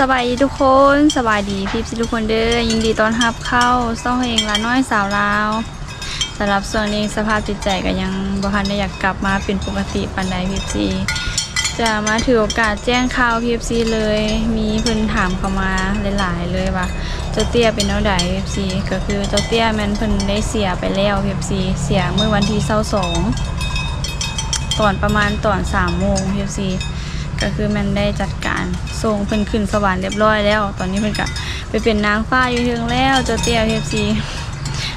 สบายดีทุกคนสบายดีพี่พี่ทุกคนเด้อยินดีต้อนรับเข้าซ่องเพลงละน้อยสาวลาวสำหรับส่วนนี้สภาพจิตใจก็ยังบ่ทันได้อยากกลับมาเป็นปกติปานใดพี่ซีจะมาถือโอกาสแจ้งข่าวพี่ซีเลย มีเพิ่อนถามเข้ามาหลาย ๆ เลยว่าเจ้าเตี้ยเป็นเท่าใดพี่ซีก็คือเจ้าเตี้ยแมันเพิ่นได้เสียไปแล้วพี่ซีเสียเมื่อวันที่22ตอนประมาณตอน3โมงพี่ซี ก็คือแมันได้จัดการส่งเพิ่นขึ้นสวรรค์เรียบร้อยแล้ว ตอนนี้เพิ่นก็ไปเป็นนางฟ้าอยู่ถึงแล้วเจ้าเตี้ยเอฟซี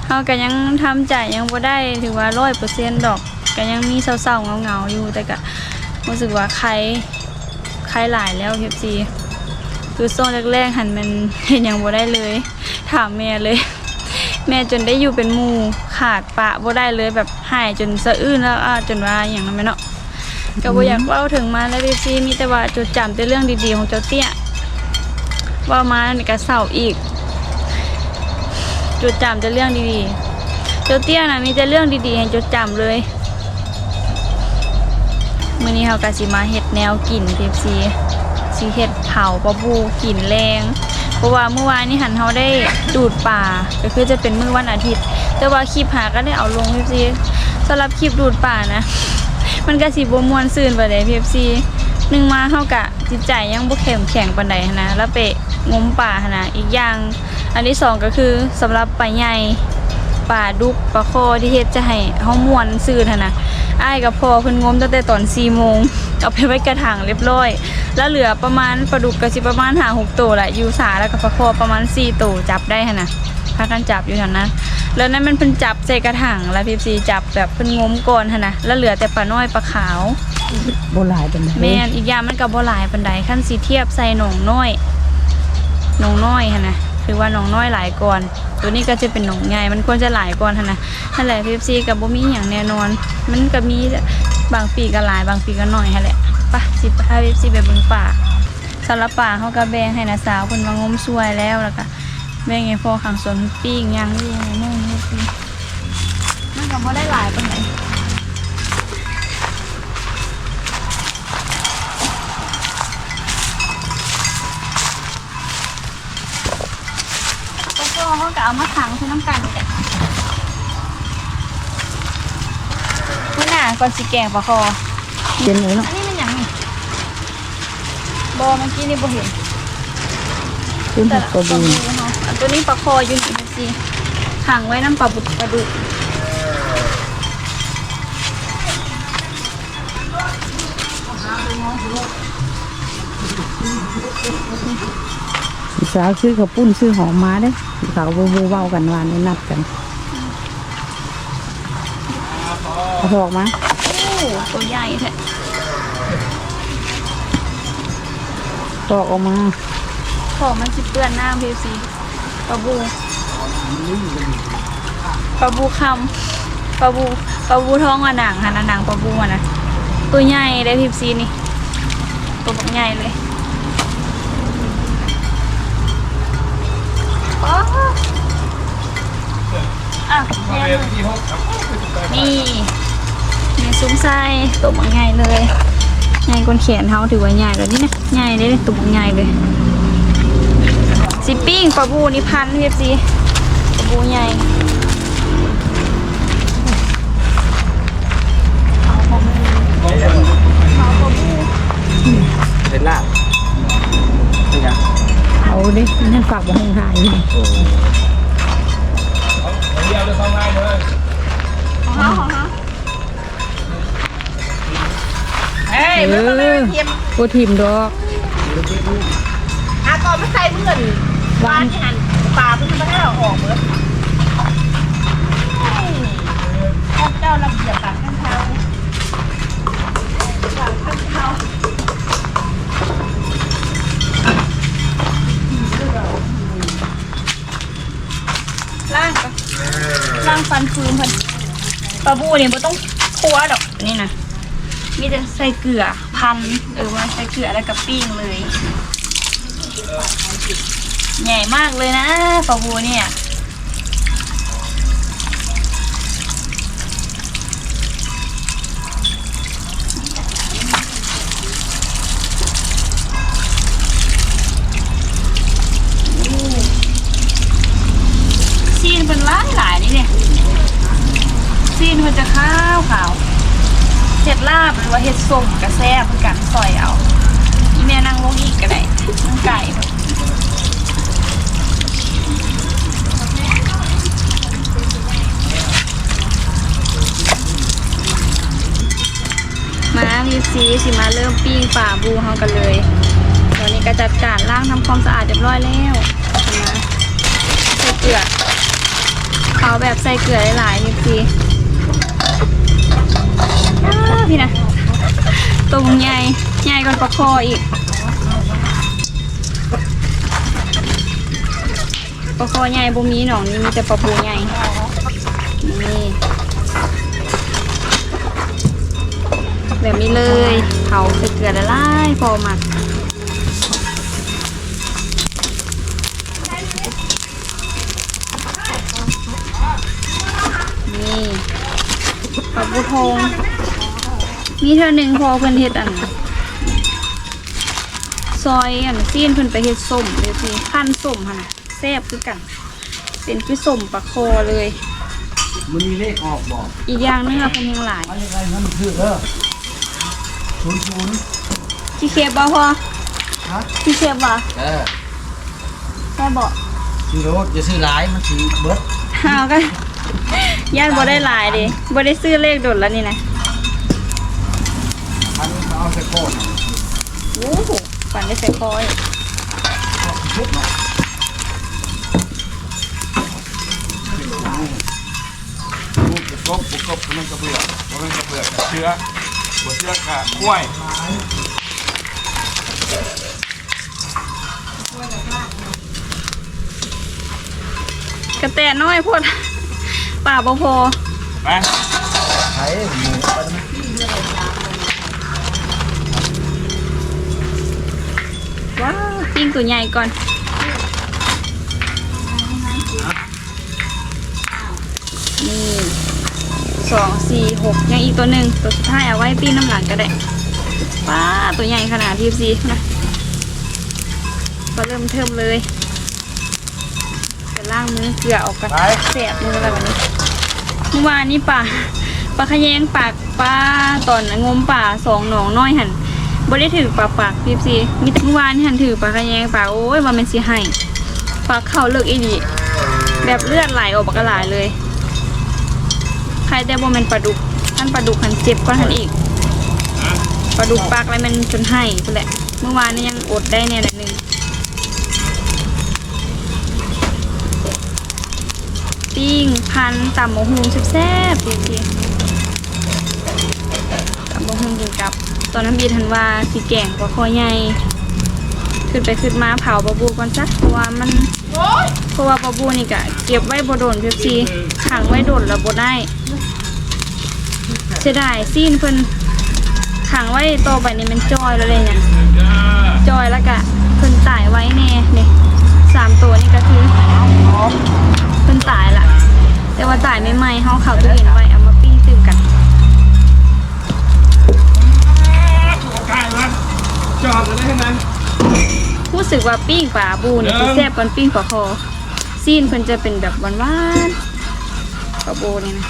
เฮาก็ยังทำใจยังบ่ได้ถือว่า100%ดอกก็ยังมีเศร้าๆเงาๆอยู่แต่ก็รู้สึกว่าใครใครหลายแล้วเอฟซีคือช่งแรกๆหันมันเห็นยังบ่ได้เลย ถามแม่เลย แม่จนได้อยู่เป็นมูขาดปะบ่ได้เลยแบบหายจนสะอื้นแล้วจนว่าอย่างนั้นแม่เนาะ ก็บ่อยากเล่าถึงมาแล้วพี่ซีมีแต่ว่าจดจำแต่เรื่องดีๆของเจ้าเตี้ยเว่ามาในกระเสาอีก จดจำแต่เรื่องดีๆ เจ้าเตี้ยนะมีแต่เรื่องดีๆให้จดจำเลยมื้อนี้เราก็สิมาเฮ็ดแนวกินพี่ซีสิเฮ็ดเผาปลาบูกินแรง เพราะว่าเมื่อวานนี้หันเขาได้ดูดป่าก็คือจะเป็นมื้อวันอาทิตย์ แต่ว่าคลิปหาก็ได้เอาลงพี่ซีสำหรับคลิปดูดป่านะ มันก็สิบ่มวนซื่นไปานใด PFC หนึ่งมาเฮากะจิตใจยังบ่เข้มแข็งปานใดนะแล้วไปงมป่าหั้นะอีกอย่าง อันที่สองก็คือสำหรับปลาใหญ่ปลาดุกปลาคอที่เฮ็ดจะให้เฮามวนซื่นหั้นนะอ้ายกับพ่อเพิ่นงมตั้งแต่ตอน4โมงเอาไปไว้กระถางเรียบร้อย แล้วเหลือประมาณปลาดุกก็สิประมาณ5 6ตัวแหละยู่สาแล้วก็ปลาคอประมาณ4ตัวจับได้หั้นนะ พากันจับอยู่แถวนั้น แล้วนั่นมันเพิ่นจับใส่กระถางแล้วพีซีจับแบบเพิ่นงมก่อนหั่นนะแล้วเหลือแต่ปลาน้อยปลาขาวโบราณเป็นไงแม่นอีกอย่างมันก็บ่หลายปานใดคันสิเทียบใส่หนองน้อยหนองน้อยหั่นนะคือว่าหนองน้อยหลายก่อน ตัวนี้ก็จะเป็นหนองใหญ่มันควรจะหลายก่อนหั่นนะนั่นแหละพีซีก็บ่มีหยังแน่นอน มันก็มีบางปีก็หลายบางปีก็น้อยหั่นแหละไปสิพาพีซีไปเบิ่งป่าสำหรับป่าเฮาก็แบ่งให้นะสาวเพิ่นมางมช่วยแล้วแล้วก็ แบ่งพอขังสวนปิ้งย่างนี่ในนู่นนี่สิมันก็บ่ได้หลายปานใดก็ก็เขาก็เอามาขังคือน้ำกันนี่แหละนี่น่ะก่อนสิแกงปลาคอเจนเลยเนาะอันนี้มันหยังนี่บอเมื่อกี้นี่บ่เห็นขึ้นแต่หัวละตัวปลาบูบูเนาะอัน ตัวนี้ปลาคออยู่นี่สิขังไว้น้ำปลาบุกปลาดุกสาวซื้อข้าวปุ้นซื้อหอมมาเด้อสาวบูบูเว้ากันวานนี้นัดกันเอาถอกมาโอ้ตัวใหญ่แท้ถอกออกมาของมันสิเปื้อนหน้าพีซี ปลาบูปลาบูคำปลาบูปลาบูท้องอะหนังฮะนะหนังปลาบูอะนะตัวใหญ่ได้พีซีนี่ตัวบักใหญ่เลยอ๋ออะแย่เนี่มีซุ้มไส้ตัวบักใหญ่เลยใหญ่กว่าแขนเท้าถือว่าใหญ่เลยนี่นะใหญ่เลยตัวบักใหญ่เลย สิปิ้งปลาบูนี่พันเพียบซีปลาบูใหญ่เอาของมันเอาปลาบูเป็นลาบเป็นยังเอาเด้นั่นฝากบ่ห้องหายอยู่นี่โอ้ของเขาของเขาเอ้ยเอมันก็ไม่อเทียมโบทิมดอกอาก่อนไม่ใส่เพื่อน วานที่หันปลาเพิ่งมาได้เอาออกเหมือนข้าเจ้าระเบียบปากข้างเท้าปากข้างเท้าล่างก่อนล่างฟันฟืนพันปลาบูเนี่ยไม่ต้องคั่วดอกนี่นะมีแต่ใส่เกลือพันเออว่าใส่เกลือแล้วก็ปิ้งเลย ใหญ่มากเลยนะปลาบูเนี่ย ซีนเป็นล้านหลายนี่เนี่ย ซีนมันจะข้าวขาวเห็ดลาบหรือว่าเห็ดส้มกระแซบกันซอยเอาอีแม่นั่งลงอีกก็ได้นั่งไก่ มามีซีสิมาเริ่มปิ้งป่าบูเฮากันเลยตอนนี้ก็จัดการล้างทำความสะอาดเรียบร้อยแล้วมาใส่เกลือเขาแบบใส่เกลือหลายๆนี่สิพี่นะตรงใหญ่ใหญ่กว่าปลาคออีกปลาคอใหญ่บ่มีหนองนี่มีแต่ปลาบูใหญ่นี่ แบบนี้เลยเผาใส่เกลือละลายพอหมักนี่ปลาบูทงมีเธอหนึ่งพอเพิ่นเฮ็ดอันซอยอันซีนเพิ่นไปเฮ็ดส้มเดี๋ยวสิขั้นส้มหั่นน่ะแซ่บคือกัน เป็นคือส้มปลาคอเลยมันมีเลขออกบอกอีกอย่างหนึงอะเพิ่นยังหลาย ศูนย์ศูนย์ที่เคฟบ่พอฮะที่เคฟบ่เออได้บ่ซื้อรถอย่าซื้อหลายมันสีเบิดอ้าวก็ย่านบ่ได้หลายดิบ่ได้ซื้อเลขโดดแล้วนี่นะอันนี้เขาเอาใส่โคตรโอ้โหฝันได้ใส่คอยชุดเนาะลูกกบปุกกบมันกระเบือกมันกระเบือกเชื้อหัว เชื้อกะกล้วยกระแตน้อยโพดป่าบ่พอไปไข่หมูไปไหมว้าวปิ้งตัวใหญ่ก่อนนี่ สองสี่หกยังอีกตัวหนึ่งตัวสุดท้ายเอาไว้ปิ้งน้ำหลังก็ได้ป้าตัวใหญ่ขนาดทีซีนะก็เริ่มเทิมเลยจะล่างมือเกลือออกกันแสบมืออะไรแบบนี้เมื่อวานนี้ป่าปลาขะแยงปากปลาตอนงมป่าสองหนองน้อยหันบ่ได้ถือปลาปากพีซีมีแต่เมื่อวานนี่หันถือปลาขะแยงปากโอ้ยว่ามันสิให้ปลาเข่าเลิกอีดีแบบเลือดไหลออกปากกระหลายเลย ใครแต่บ่แม่นปลาดุกท่านปลาดุกหันเจ็บก็หันอีกปลาดุกปากอะไรมันจนให้พุ่นแหละ เมื่อวานนี้ยังอดได้เนี่ยหน่อยหนึงปิ้งพันต่ำหมูหูแซ่บๆจริงๆต่ำหมูหูกินกับ ตอนนั้นบีทันว่าสีแกงกว่าคอใหญ่ขึ้นไปขึ้นมาเผาบะบูก่อนจ้ะเพราะว่ามัน เพราะว่าปลาบูนี่กะเก็บไว้บ่โดนเพียบซีขังไว้โดนแล้วบ่ได้เสียดายซีนเพิ่นขังไว้ต่อไปนี่มันจอยแล้วเลยเนี่ยจอยแล้วกะเพิ่นตายไว้แน่เนี่ยสามตัวนี่ก็คือเพิ่นตายละแต่ว่าตายไม่ไหมๆเฮาเข้าตู้เย็นไว้เอามาปิ้งตื่มกันใกล้มันจอดจะได้แค่นั้นรู้สึกว่าปิ้งปลาบูนี่คือแซ่บกว่าปิ้งปลาคอ ซีนเพิ่นจะเป็นแบบหวานๆปลาบูนี่นะ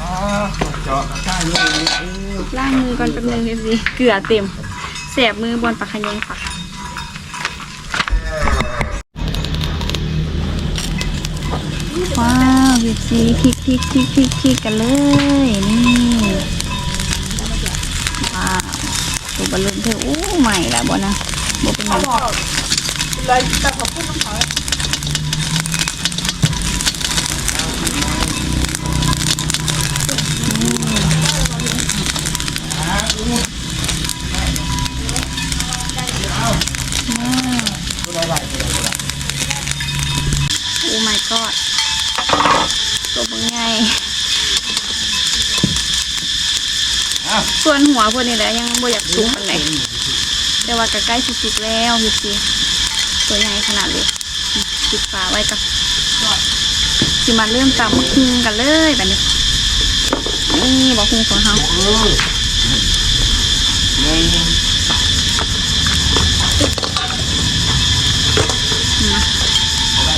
อ๋อจอดใกล้เลยล้างมือก่อนแป๊บนึงพี่สิเกลือเต็มแสบมือบนปากขยงปากว้าวพี่ซีพริกพริกพริกพริกพริกกันเลยนี่ว้าวตัวบอลลูนเธออู้ใหม่ละบ่นะบ่เป็นหยัง เลยแต่ขอพูดน้ำเขาโอ้ my god ตัวเป็นไงส่วนหัวพวกนี้แหละยังบ่อยากสุกอันไหนแต่ว่าก็ใกล้สิสุกแล้วพี่ซี ตัวใหญ่ขนาดเลยปิดฝาไว้กับสิมาเริ่มตำมะคุงกันเลยแบบนี้ นี่บอกคุงของเฮา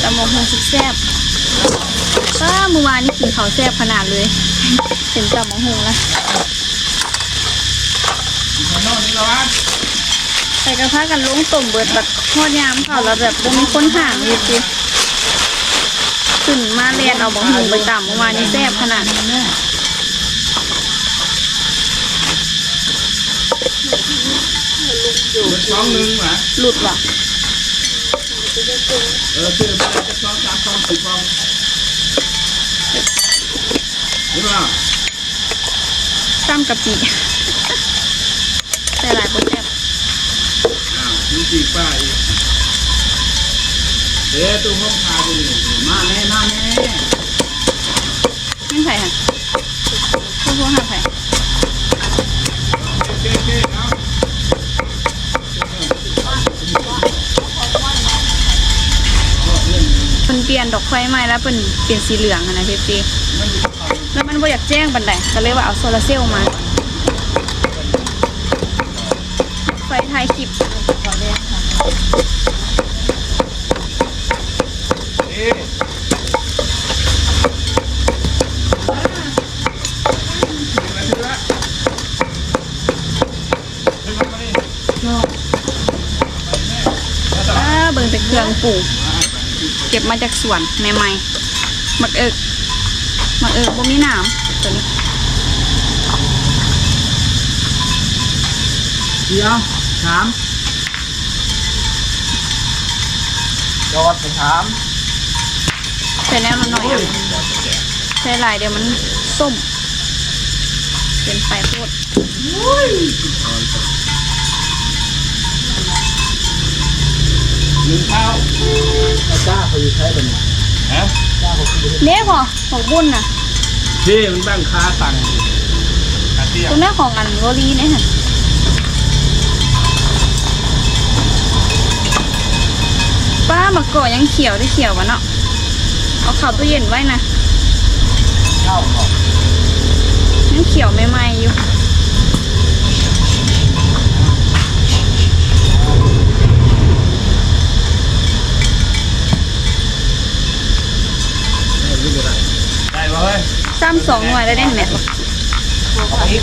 ตำมะคุงสุดแซ่บป้าเมื่อวานนี่กินข้าวแซ่บขนาดเลยเห็นจับมะฮงแล้ว โน่นนี่ละวันใส่กระเพาะกันลงต้มเบิดแบบทอดยามเขาแล้วแบบบ่มีคนห่างอยู่จิขึ้นมาเรียนเอาบะฮงไปต่ำเมื่อวานนี้แซ่บขนาดสองหนึ่งหมาหลุดว่ะเออซื้อมาจะสองสามสองสี่ฟองนี่เปล่าจ้ำกะปิใส่หลายโปรแซ่บอ้าวมีจีป้าอีกเดี๋ยวตู้ห้องพาไปนี่มาแน่มาแน่ไม่ใส่ค่ะพวกพวกห้าใส่อเคโอเคเอาเป็นเปลี่ยนดอกไฟใหม่แล้วเป็นเปลี่ยนสีเหลืองอะนะพี่จีแล้วมันบ่อยากแจ้งบันไดก็เลยว่าเอาโซลาร์เซลล์มา ไฟท้ายคลิป ปลูกเก็บมาจากสวนใหม่ๆมักเอิกมักเอิกบ่มีน้ำตัวนี้เดี๋ยวถามจอดไปถามใส่แนวหน่อยๆอะใส่หลายเดี๋ยวมันส้มเป็นไปโคตร หนึ่งข้าวจ้าเขาอยู่ใช้เป็นฮะเนี้ยพอของบุญน่ะที่มันแบ่งค่าตังค์ค่าเตี้ยตรงหน้าของอันโรลีเนี่ยค่ะป้ามาก่อยังเขียวได้เขียววะเนาะเอาเข่าตู้เย็นไว้นะข้าวก่อนยังเขียวใหม่ๆอยู่ เลยซ้ำสองหน่วยแล้วได้แมทวะเอาไปอีก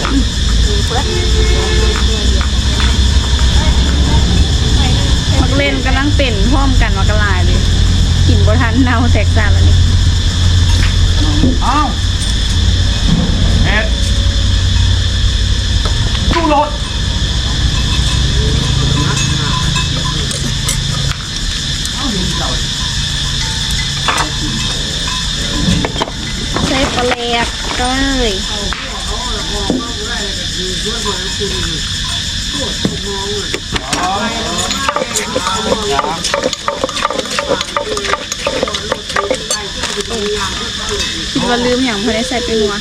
มักเล่นกำลังเป็นพร้อมกันมากระลายเลยกินบทันเน่าแตกสารแล้วนี่เอ้าเอ็ดตู้รถ ใช้ปลาแหลกก็เลยคิดว่าลืมอย่างพอได้ใส่ไปนัว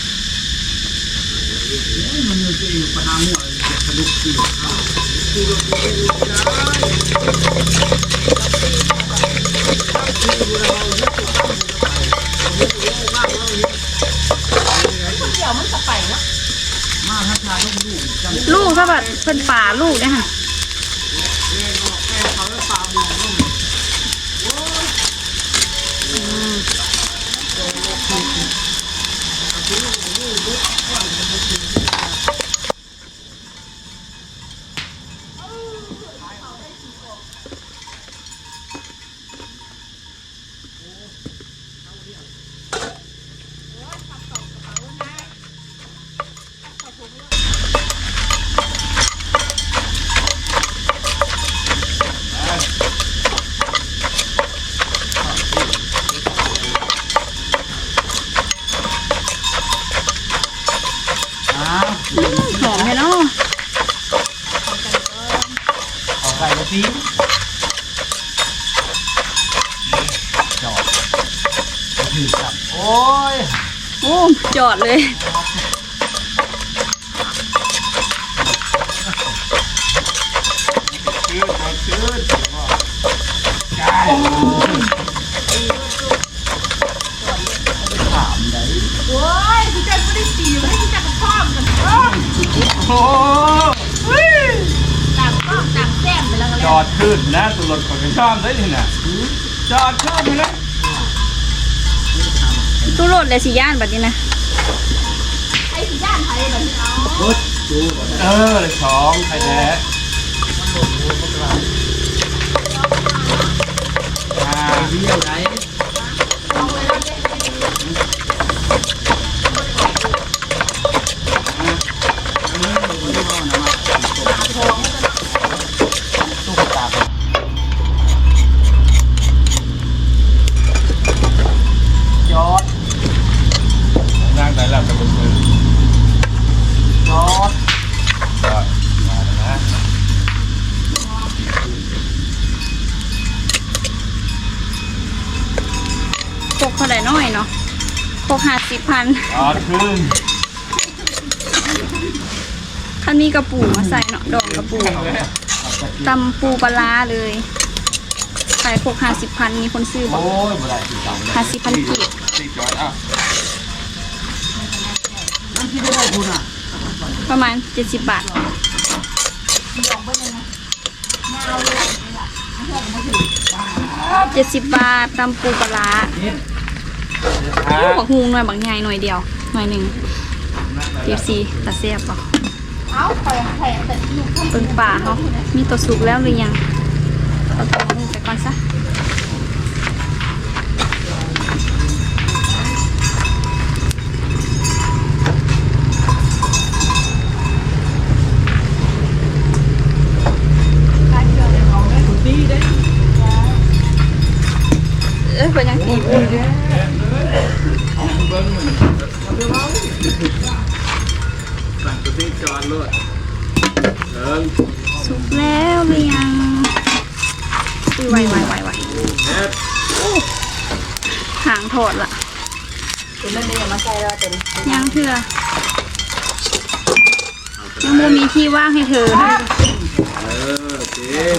ลูกถ้าแบบเป็นป่าลูกเนี่ยค่ะ ส่กระทิจอดถือจับโอ้ยโอ้จอดเลย จอดขึ้นนะตัวรถของกันชอบได้นี่นะจอดขึ้นไปเลยตู้โหลดและสิย่านบัดนี้นะเออสองไข่แท้อ่าเที่ยวไหนย สิบพันอ๋อขึ้นท่านมีกระปูมาใส่เนาะดองกระปูตำปูปลาร้าเลยขายโคกห้าสิบพันมีคนซื้อบอกโอ้ยบ่ได้ติดตังค์ห้าสิบพันกีบติดจอดอะนั่นที่ได้คุณอะประมาณเจ็ดสิบบาทเจ็ดสิบบาทตำปูปลาร้า ฮะบักฮุงหน่อยบักใหญ่หน่อยเดียวหน่อยหนึ่งเทียบซีตาเสียบป่ะเอาคอยแข่งแต่ลูกเปิงป่าเขามีตัวสุกแล้วหรือยังเอาตัวลงไปก่อนซะ หางถอดละเป็นนั่นเองมาใส่แล้วเต็มยังเถื่อยังโมมีที่ว่างให้เธอเออจริง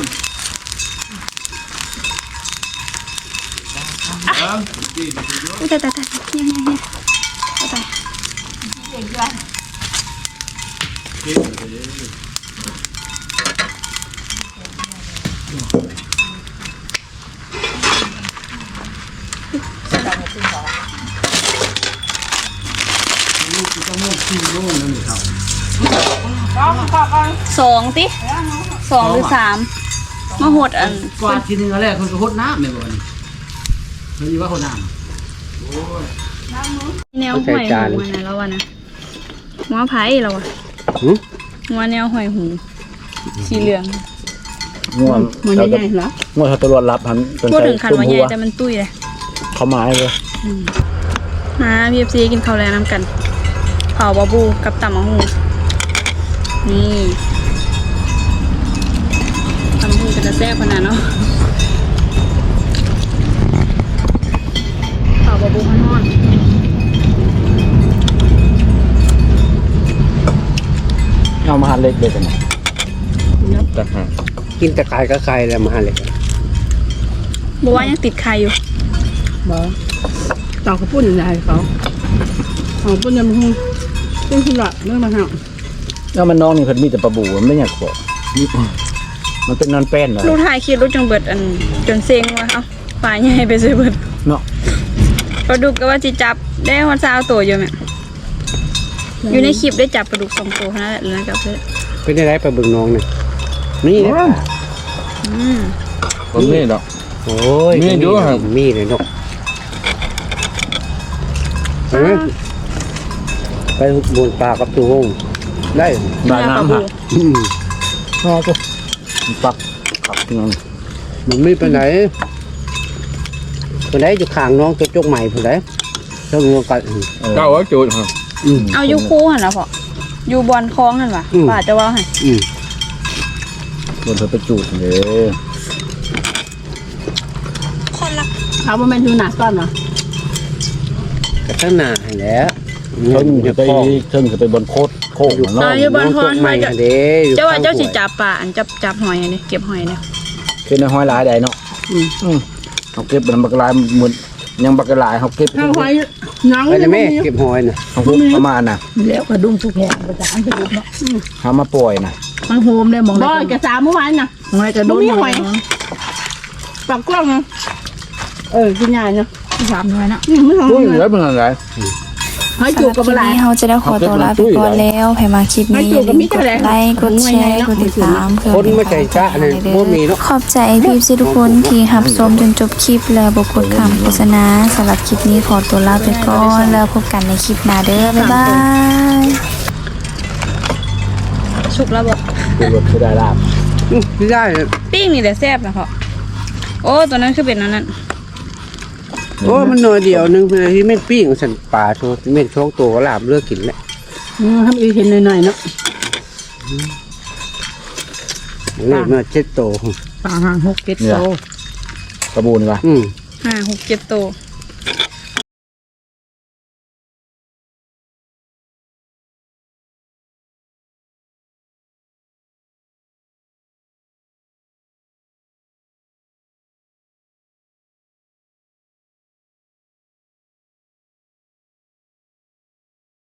เอิงจีนไปด้วยอุ้ยแต่แต่แต่ยังยังยังเอาไปเก่งด้วยกินไปเลย ลูกก็มุ่งกินลูกนั่นนี่ครับ ต้องขอก่อน สองติสองหรือสามมาหดอันกวาดทีนึงอะไรคนก็หดน้ำเนี่ยบ่นี่เฮ้ยว่าหดน้แนวหอยหูอะนะแล้ววะนะหัวไผ่แล้ววะหัวแนวหอยหูสีเหลืองง่วงำมันใหญ่ๆเหรอง่วงเขาตรวจรับหันเป็นพูดใส่ถึงคันตุ้มว่าใหหัญ่วแต่มันตุ้ยเลยเขาไม้เลยมาพีเอฟซีกินข้าวแรงน้ำกันเผาบาบูกับตำมะฮูนี่ ตำมะฮูเป็นตะแซ่บขนาดเนาะเผาบาบูข้างนอกเอามาหั่นเล็กเด็กกันต่างหากกินแต่ไข่ก็ไข่แล้วมาเลยบัวายังติดไข่อยู่บ่เต่าเขาปุ้นใหญ่เขาเขาปุ้นยำหุ้งเป็นสุดเรื่องมาหักแล้วมันน้องนี่เพิ่นมีแต่ปลาบูมันไม่อยากบอกนี่ มันเป็นนอนแป้นเหรอลูกถ่ายคลิปลูกจงเบิดอันจนเซ็งว่ะเอ้าปลาใหญ่ไปเลยเบิดเนาะปลาดุกก็ว่าจิจับได้ฮอดซาวตัวอยู่แม่อยู่ในคลิปได้จับปลาดุกสองตัวเท่านั้นแหละเหลือกับเพื่อนเป็นได้ไรปลาบึกน้องเนี่ยนี่นะอืมผมนี่ดอก โอ้ยมีอยู่ครับ มีเลยนกเอ้ยไปบนปลากับตัวงได้ได้น้ำปลาฮะบูอืมนอก็ ปักขับที่นั่นมันไม่ไปไหนไปไหนอยู่ข้างน้องจะจกใหม่ไปไหนเท่างัวกันเก้าว่าจุดครับอืมเอาอยู่คู่หันนะพ่ออยู่บอลคล้องหันวะอืม ป่าจะว่าหันอืมบนเธอไปจุดเลยคนละเขาบ่แม่นอยู่หน้าซ่อนเหรอกระตั้งหน้าให้แล้วเพิ่งจะจะไปเพิ่งจะไปบนโคตรโค้ งมันอ่าเนาะอยู่บอลคล้องใหม่ว่าจะ เด้อยู่เจ้าว่าเจ้าสิข้งจับป่าอันจับจับหอยอันนี้เก็บหอยเนี่ยคือในห้อยหลายใดเนาะอืม อืมเขาเก็บเป็นบักลายหมืนยังบักลายเขาเก็บข้าวหอยหนังไปเลยแม่นี่เก็บหอยน่ะเขาเก็บประมาณน่ะแล้วกระดุมสุกแห้งประจานไปดูเนาะเขามาปล่อยน่ะมันโฮมได้มองบ่กระสาเมื่อวานน่ะหอยกระดุมมีหอย ปากกว้างนะเออกินใหญ่เนาะสามหน่วยนะอืมไม่ทำตุ้ยเลยแล้วเป็นอะไร ให้สำหจูรับบกับคลิปอะไร นี้เราจะได้ขอตัวลาไปก่อนแล้วใครมาคลิปนี้อย่าลืมกดไลค์กดแชร์กดติดตามเพื่อคนไม่ใจจ้าเนี่ยบ่มีเนาะขอบใจพี่ซีทุกคนที่รับชมจนจบคลิปแล้วบกดคำโฆษณาสำหรับคลิปนี้ขอตัวลาไปก่อนแล้วพบกันในคลิปหน้าเด้อบ๊ายบายชุกแล้วบอกคือรถคือได้ลาบอืมไม่ได้เลยปิ้งนี่แหละแซ่บนะพ่อโอ้ตัวนั้นคือเป็นอันนั้น โอ้มันหน่อยเดียวหนึงเพื่อที่เม่นปิ้งสันปลาโชว์เม่นช่องตัวก็ลาบเลือกกินแหละอืมทำอีกเห็นหน่อยๆเนาะเลยมาเจ็ดโตวปลาหางหกเก็ดเนี่ยโตกระบูนี่ปะอืมห้าหกเจ็ดตัวอ